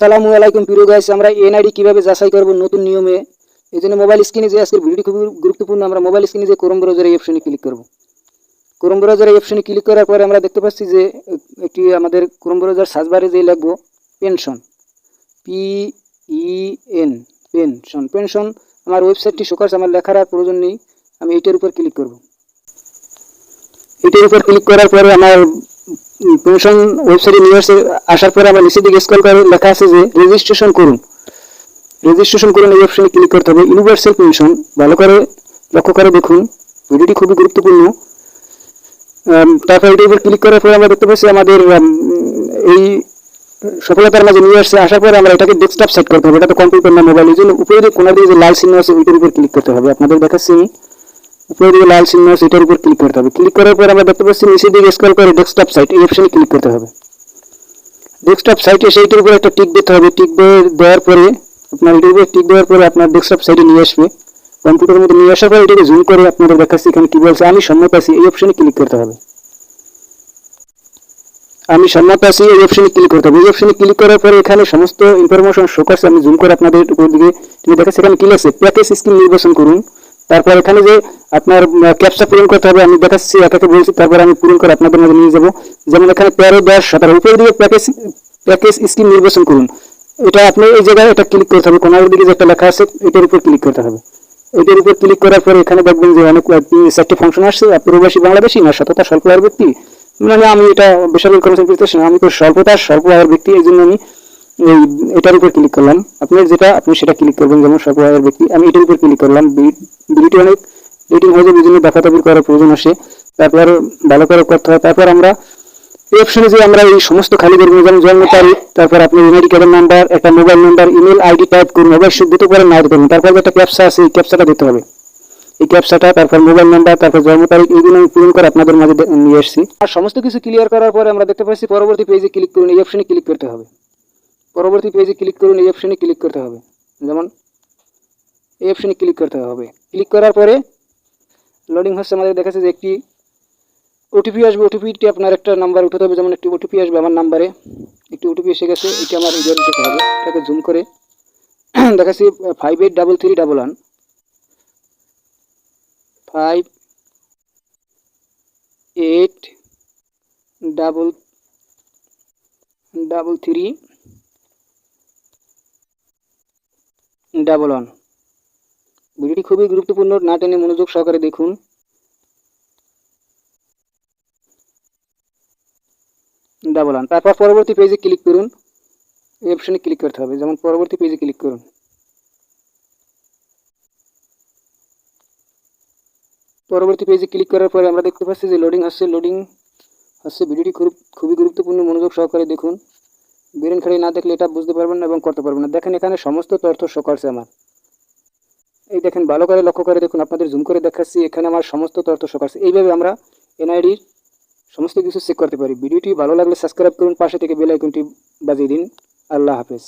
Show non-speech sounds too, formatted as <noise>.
আসসালামু আলাইকুম প্রিয় গাইস আমরা এনআইডি কীভাবে যাচাই করব নতুন নিয়মে? এই জন্য মোবাইল স্ক্রিনে যে আজকের ভিডিওটি খুবই গুরুত্বপূর্ণ, আমরা মোবাইল স্ক্রিনে যে ক্রোম ব্রাউজার এই অপশনে ক্লিক করব। ক্রোম ব্রাউজার এই অপশনে ক্লিক করার পরে আমরা দেখতে পাচ্ছি যে, একটি আমাদের ক্রোম ব্রাউজার সার্চ বারে যে লিখব pension P E N pension pension আমার ওয়েবসাইটটি শোকার্স আমার লেখার আর প্রয়োজন নেই, আমি এইটার উপর ক্লিক করব। এটার উপর ক্লিক করার পরে আমার পেনশন ওয়েবসাইটে আসে, আসার পরে আমার নিচে দিকে স্ক্রল করে লেখা আছে যে রেজিস্ট্রেশন করুন। রেজিস্ট্রেশন করুন এই অপশনে ক্লিক করতে হবে। ইউনিভার্সাল পেনশন ভালো করে লক্ষ্য করে দেখুন। ভিডিওটি খুবই গুরুত্বপূর্ণ। তারপর এটার উপর ক্লিক করার পরে আমরা দেখতে পাচ্ছি আমাদের এই সফলতার মাঝে আসছে। আসার পরে আমরা এটাকে ডেস্কটপ সেট করতে হবে। এটা তো কম্পিউটার না মোবাইল এই জন্য উপরে কোনার দিকে যে লাল চিহ্ন আছে, ওইটার উপর ক্লিক করতে হবে। আপনাদের দেখাচ্ছি আমি। উপরে দিকে লাল চিহ্ন আছে, এটার উপর ক্লিক করতে হবে। ক্লিক করার পর আমরা দেখতে পাচ্ছি নিচের দিকে স্ক্রল করে ডেস্কটপ সাইট এই অপশনে ক্লিক করতে হবে। ডেস্কটপ সাইটে সেইটার উপর একটা টিক দিতে হবে। টিক দেওয়ার পরে, আপনার এটার উপরে টিক দেওয়ার পরে আপনার ডেস্কটপ সাইটে নিয়ে আসবে। কম্পিউটারের মধ্যে নিয়ে আসার পরে এটাকে জুম করে আপনাদের দেখাচ্ছি এখানে কী বলছে। আমি সম্মত আছি, এই অপশনে ক্লিক করতে হবে। আমি সম্মত আছি, এই অপশনে ক্লিক করতে হবে। এই অপশনে ক্লিক করার পরে এখানে সমস্ত ইনফরমেশন শো করছে। আমি জুম করে আপনাদের উপর দিকে দেখাচ্ছি, এখানে কি আছে? প্যাকেজ স্কিম নির্বাচন করুন। তারপর এখানে যে আপনার ক্যাপচা পূরণ করতে হবে, আমি দেখাচ্ছি, একাকে বলছি, তারপর আমি পূরণ করে আপনাদের মাঝে নিয়ে যাব। যেমন এখানে তেরো, দশ, সতেরো, উপরের দিকে প্যাকেজ প্যাকেজ স্কিম নির্বাচন করুন। এটা আপনি এই জায়গায় এটা ক্লিক করতে হবে, কোনার দিকে যে একটা লেখা আছে, এটার উপর ক্লিক করতে হবে। এটার উপর ক্লিক করার পরে এখানে দেখবেন যে অনেক চারটি ফাংশন আসছে প্রবাসী বাংলাদেশি, না সততা, স্বল্প আয়ের ব্যক্তি। মানে আমি এটা বেসরকারি কর্মচারী আমি তো স্বল্পতা, স্বল্প আয়ের ব্যক্তি, এই জন্য আমি এই, এটার উপর ক্লিক করলাম। আপনি যেটা, আপনি সেটা ক্লিক করবেন, যেমন আয়ের ব্যক্তি আমি এটার উপর ক্লিক করলাম। ভিডিওটি অনেক রেটিং হয়ে যাবে করার প্রয়োজন আসে। তারপর ভালো করে করতে হয়। তারপর আমরা এই অপশনে যে আমরা এই সমস্ত খালি করব যেমন জন্ম তারিখ, তারপর আপনি ইমেল কার্ডের নাম্বার একটা mobile number email ID type করুন। শুধু দিতে পারেন না পারেন তারপর একটা ক্যাপসা আছে, এই ক্যাপসাটা দিতে হবে। এই ক্যাপসাটা তারপর মোবাইল নাম্বার তারপর জন্ম তারিখ, এইগুলো আমি পূরণ করে আপনাদের মাঝে নিয়ে এসেছি আর সমস্ত কিছু ক্লিয়ার করার পরে আমরা দেখতে পাচ্ছি, পরবর্তী পেজে ক্লিক করুন। এই অপশনে ক্লিক করতে হবে। পরবর্তী পেজে ক্লিক করুন, এই অপশনে ক্লিক করতে হবে। যেমন, এই অপশনে ক্লিক করতে হবে। ক্লিক করার পরে লোডিং হচ্ছে আমাদের দেখাচ্ছে যে একটি ওটিপি আসবে। ওটিপিটি আপনার একটা নাম্বার উঠাতে হবে। যেমন একটি ওটিপি আসবে আমার নাম্বারে একটি ওটিপি এসে গেছে, এটি আমার ইউজার দিতে হবে। এটাকে জুম করে <clears throat> দেখাচ্ছি five eight double three double one five eight double double three double one ভিডিওটি খুবই গুরুত্বপূর্ণ, না টেনে মনোযোগ সহকারে দেখুন। ডাবল ওয়ান তারপর পরবর্তী পেজে ক্লিক করুন। এই অপশনে ক্লিক করতে হবে। যেমন পরবর্তী পেজে ক্লিক করুন। পরবর্তী পেজে ক্লিক করার পরে আমরা দেখতে পাচ্ছি যে লোডিং আসছে। লোডিং আসছে। ভিডিওটি খুব, খুবই গুরুত্বপূর্ণ। মনোযোগ সহকারে দেখুন। বেরেন খাড়ি না দেখলে এটা বুঝতে পারবেন না এবং করতে পারবেন না। দেখেন এখানে সমস্ত তথ্য শো করছে আমার। এই দেখেন, ভালো করে লক্ষ্য করে দেখুন, আপনাদের জুম করে দেখাচ্ছি, এখানে আমার সমস্ত তথ্য শো করছে এইভাবে আমরা এনআইডির সমস্ত কিছু চেক করতে পারি। ভিডিওটি ভালো লাগলে সাবস্ক্রাইব করুন, পাশে থেকে বেল আইকনটি বাজিয়ে দিন। আল্লাহ হাফেজ।